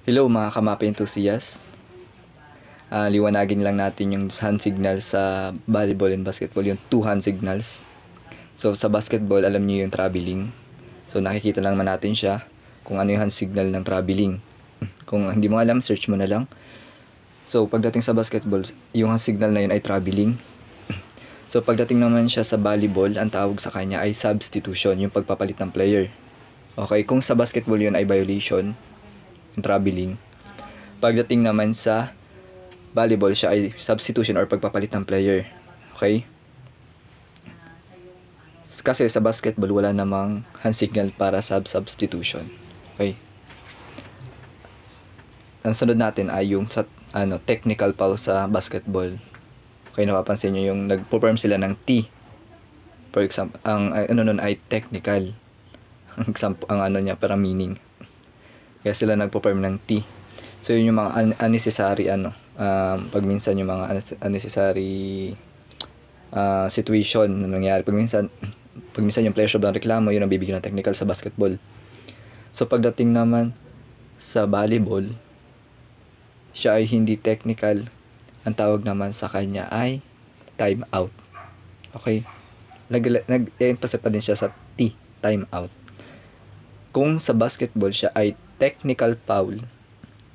Hello mga kamapi enthusiast. Ah, liwanagin lang natin yung hand signal sa volleyball and basketball, yung two hand signals. So sa basketball, alam niyo yung traveling. So nakikita lang naman natin siya kung ano yung hand signal ng traveling. Kung hindi mo alam, search mo na lang. So pagdating sa basketball, yung hand signal na yun ay traveling. So pagdating naman siya sa volleyball, ang tawag sa kanya ay substitution, yung pagpapalit ng player. Okay, kung sa basketball yun ay violation, traveling. Pagdating naman sa volleyball, siya ay substitution or pagpapalit ng player. Okay? Kasi sa basketball, wala namang hand signal para sa substitution. Okay? Ang sunod natin ay yung sa, ano, technical foul sa basketball. Okay, napapansin nyo yung nag-perform sila ng T. For example, ang ano nun ay technical. Ang example, ang ano niya, para meaning. Kaya sila nagpo-perform ng T. So yun yung mga un- unnecessary ano, um, pag minsan yung mga un- unnecessary ah, situation na nangyari. Pag minsan, pag minsan yung player sobrang reklamo, yun ang bibigyan ng technical sa basketball. So pagdating naman sa volleyball, siya ay hindi technical. Ang tawag naman sa kanya ay time out. Okay? Nag, nag-emphasize pa din siya sa T, time out. Kung sa basketball siya ay technical foul,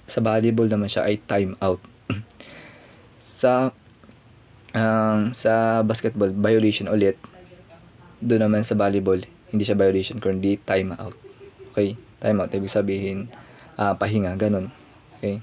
sa volleyball naman siya ay time out. sa um, sa basketball violation ulit. Doon naman sa volleyball hindi siya violation kundi time out. Okay? Time out ibig sabihin ah, pahinga ganun. Okay?